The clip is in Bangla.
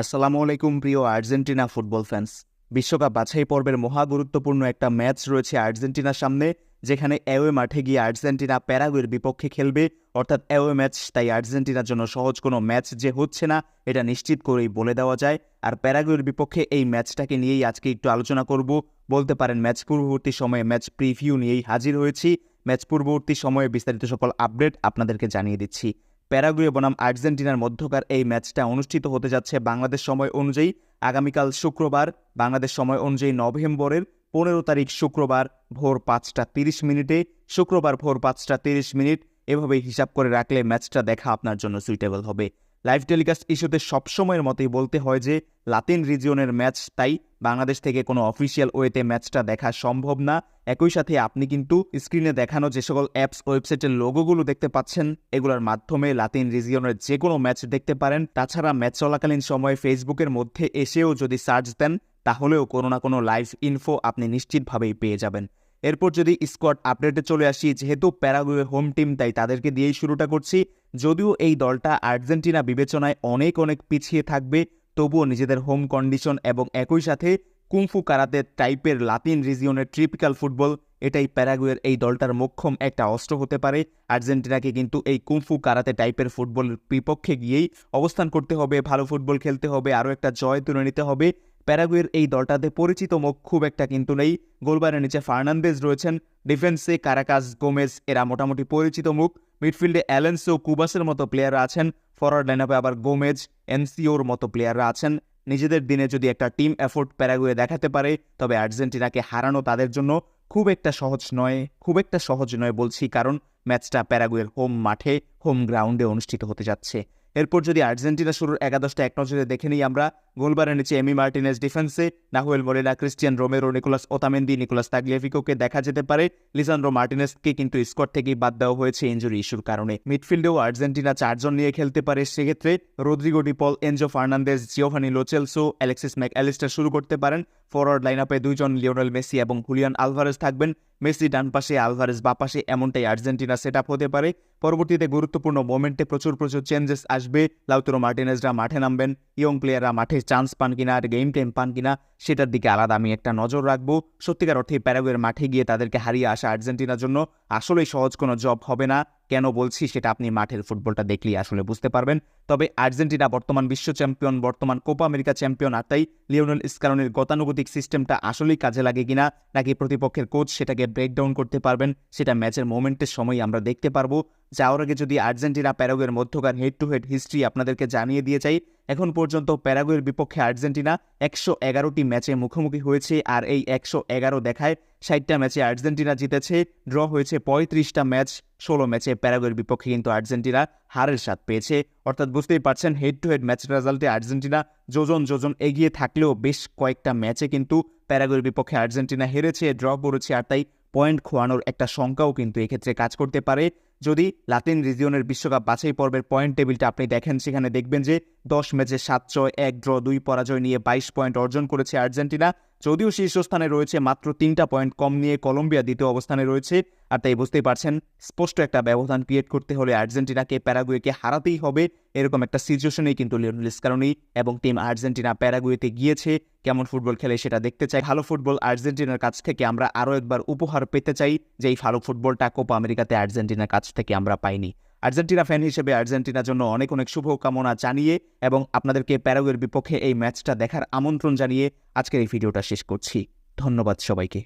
আসসালামু আলাইকুম প্রিয় আর্জেন্টিনা ফুটবল ফ্যান্স। বিশ্বকাপ বাছাই পর্বের মহা গুরুত্বপূর্ণ একটা ম্যাচ রয়েছে আর্জেন্টিনার সামনে, যেখানে অ্যাওয়ে মাঠে গিয়ে আর্জেন্টিনা প্যারাগুয়ের বিপক্ষে খেলবে। অর্থাৎ অ্যাওয়ে ম্যাচ, তাই আর্জেন্টিনার জন্য সহজ কোনো ম্যাচ যে হচ্ছে না, এটা নিশ্চিত করেই বলে দেওয়া যায়। আর প্যারাগুয়ের বিপক্ষে এই ম্যাচটাকে নিয়েই আজকে একটু আলোচনা করব। বলতে পারেন, ম্যাচ পূর্ববর্তী সময়ে ম্যাচ প্রিভিউ নিয়েই হাজির হয়েছি। ম্যাচ পূর্ববর্তী সময়ে বিস্তারিত সকল আপডেট আপনাদেরকে জানিয়ে দিচ্ছি। প্যারাগুয়ে বনাম আর্জেন্টিনার মধ্যকার এই ম্যাচটা অনুষ্ঠিত হতে যাচ্ছে বাংলাদেশ সময় অনুযায়ী আগামীকাল শুক্রবার। বাংলাদেশ সময় অনুযায়ী নভেম্বরের পনেরো তারিখ শুক্রবার ভোর পাঁচটা তিরিশ মিনিটে। শুক্রবার ভোর পাঁচটা তিরিশ মিনিট। এভাবেই হিসাব করে রাখলে ম্যাচটা দেখা আপনার জন্য সুইটেবল হবে। লাইভ টেলিকাস্ট ইস্যুতে সবসময়ের মতোই বলতে হয় যে, লাতিন রিজিয়নের ম্যাচ তাই বাংলাদেশ থেকে কোনো অফিসিয়াল ওয়েতে ম্যাচটা দেখা সম্ভব না। একই সাথে আপনি কিন্তু স্ক্রিনে দেখানো যে সকল অ্যাপস, ওয়েবসাইটের লোগোগুলো দেখতে পাচ্ছেন, এগুলোর মাধ্যমে লাতিন রিজিয়নের যে কোনো ম্যাচ দেখতে পারেন। তাছাড়া ম্যাচ চলাকালীন সময়ে ফেসবুকের মধ্যে এসেও যদি সার্চ দেন, তাহলেও কোনো না কোনো লাইভ ইনফো আপনি নিশ্চিতভাবেই পেয়ে যাবেন। এরপর যদি স্কোয়াড আপডেটে চলে আসি, যেহেতু প্যারাগুয়ে হোম টিম তাই তাদেরকে দিয়েই শুরুটা করছি। যদিও এই দলটা আর্জেন্টিনা বিবেচনায় অনেক অনেক পিছিয়ে থাকবে, তবুও নিজেদের হোম কন্ডিশন এবং একই সাথে কুংফু কারাতে টাইপের লাতিন রিজিয়নের ট্রিপিক্যাল ফুটবল এটাই প্যারাগুয়ের এই দলটার মোক্ষম একটা অস্ত্র হতে পারে। আর্জেন্টিনাকে কিন্তু এই কুংফু কারাতে টাইপের ফুটবলের বিপক্ষে গিয়েই অবস্থান করতে হবে, ভালো ফুটবল খেলতে হবে, আরও একটা জয় তুলে নিতে হবে। প্যারাগুয়ের এই দলটাতে পরিচিত মুখ খুব একটা কিন্তু নেই। গোলবারের নিচে ফার্নান্দেজ রয়েছেন। ডিফেন্সে কারাকাস, গোমেজ, এরা মোটামুটি পরিচিত মুখ। মিডফিল্ডে অ্যালেন্সো কুবাসের মতো প্লেয়াররা আছেন। ফরওয়ার্ড লাইনআপে আবার গোমেজ, এনসিওর মতো প্লেয়াররা আছেন। নিজেদের দিনে যদি একটা টিম এফোর্ট প্যারাগুয়ে দেখাতে পারে, তবে আর্জেন্টিনাকে হারানো তাদের জন্য খুব একটা সহজ নয়, খুব একটা সহজ নয় বলছি, কারণ ম্যাচটা প্যারাগুয়ের হোম মাঠে হোম গ্রাউন্ডে অনুষ্ঠিত হতে যাচ্ছে। এরপর যদি আর্জেন্টিনা শুরুর একাদশটা এক নজরে দেখে নিই আমরা, গোলবারের নিচে এমি মার্টিনেস ডিফেন্সে, Nahuel Molina, Cristian Romero, Nicolas Otamendi, Nicolas তাগলিয়াফিকোকে দেখা যেতে পারে। লিসান্ড্রো মার্টিনেসকে কিন্তু স্কোয়াড থেকেই বাদ দেওয়া হয়েছে ইঞ্জুরি ইস্যুর কারণে। মিডফিল্ডেও আর্জেন্টিনা চারজন নিয়ে খেলতে পারে সেক্ষেত্রে Rodrigo De Paul Enzo Fernandez, Giovani Lo Celso, Alexis Mac Allister শুরু করতে পারেন। ফরওয়ার্ড লাইন আপে দুইজন লিওনেল মেসি এবং হুলিয়ান আলভারেজ থাকবেন। মেসি ডান পাশে, আলভারেজ বা পাশে, এমনটাই আর্জেন্টিনা সেট হতে পারে। পরবর্তীতে গুরুত্বপূর্ণ মোমেন্টে প্রচুর প্রচুর চেঞ্জেস আসবে। লাউতেরো মার্টিনেজরা মাঠে নামবেন। ইয়ং প্লেয়াররা মাঠে চান্স পান কিনা আর গেম টাইম পান কিনা, সেটার দিকে আলাদা আমি একটা নজর রাখব। সত্যিকার অর্থে প্যারাগুয়ের মাঠে গিয়ে তাদেরকে হারিয়ে আসা আর্জেন্টিনার জন্য আসলেই সহজ কোনো জব হবে না। কেন বলছি সেটা আপনি মাঠের ফুটবলটা দেখলেই আসলে বুঝতে পারবেন। তবে আর্জেন্টিনা বর্তমান বিশ্ব চ্যাম্পিয়ন, বর্তমান কোপা আমেরিকা চ্যাম্পিয়ন, আর তাই লিওনেল স্কারনের গতানুগতিক সিস্টেমটা আসলেই কাজে লাগে কিনা, নাকি প্রতিপক্ষের কোচ সেটাকে ব্রেকডাউন করতে পারবেন, সেটা ম্যাচের মোমেন্টের সময় আমরা দেখতে পারব। যাওয়ার আগে যদি আর্জেন্টিনা প্যারোগের মধ্যকার হেড টু হেড হিস্ট্রি আপনাদেরকে জানিয়ে দিয়ে চাই এখন পর্যন্ত প্যারাগুয়ের বিপক্ষে আর্জেন্টিনা একশো এগারোটি ম্যাচে মুখোমুখি হয়েছে আর এই একশো এগারো দেখায় ষাটটা ম্যাচে আর্জেন্টিনা জিতেছে, ড্র হয়েছে পঁয়ত্রিশটা ম্যাচ, ষোলো ম্যাচে প্যারাগুয়ের বিপক্ষে কিন্তু আর্জেন্টিনা হারের স্বাদ পেয়েছে। অর্থাৎ বুঝতেই পারছেন হেড টু হেড ম্যাচ রেজাল্টে আর্জেন্টিনা যোজন যোজন এগিয়ে থাকলেও বেশ কয়েকটা ম্যাচে কিন্তু প্যারাগুয়ের বিপক্ষে আর্জেন্টিনা হেরেছে, ড্র করেছে আর তাই পয়েন্ট খোয়ানোর একটা শঙ্কাও কিন্তু এক্ষেত্রে কাজ করতে পারে। যদি লাতিন রিজিয়নের বিশ্বকাপ বাছাই পর্বের পয়েন্ট টেবিলটা আপনি দেখেন, সেখানে দেখবেন যে দশ ম্যাচে সাত ছয়, এক ড্র দুই পরাজয় নিয়ে বাইশ পয়েন্ট অর্জন করেছে আর্জেন্টিনা। যদিও শীর্ষস্থানে রয়েছে মাত্র তিনটা পয়েন্ট কম নিয়ে কলম্বিয়া দ্বিতীয় অবস্থানে রয়েছে। আর তাই বুঝতেই পারছেন, স্পষ্ট একটা ব্যবধান ক্রিয়েট করতে হলে আর্জেন্টিনাকে প্যারাগুয়েকে হারাতেই হবে, এরকম একটা সিচুয়েশনেই কিন্তু লিওনেল স্কারনি এবং টিম আর্জেন্টিনা প্যারাগুয়েতে গিয়েছে, কেমন ফুটবল খেলে সেটা দেখতে চাই। ভালো ফুটবল আর্জেন্টিনার কাছ থেকে আমরা আরও একবার উপহার পেতে চাই যে এই ভালো ফুটবলটা কোপা আমেরিকাতে আর্জেন্টিনার কাছ থেকে আমরা পাইনি। আর্জেন্টিনা ফ্যান হিসেবে আর্জেন্টিনার জন্য অনেক অনেক শুভকামনা জানিয়ে এবং আপনাদেরকে প্যারাগুয়ের বিপক্ষে এই ম্যাচটা দেখার আমন্ত্রণ জানিয়ে আজকের এই ভিডিওটা শেষ করছি। ধন্যবাদ সবাইকে।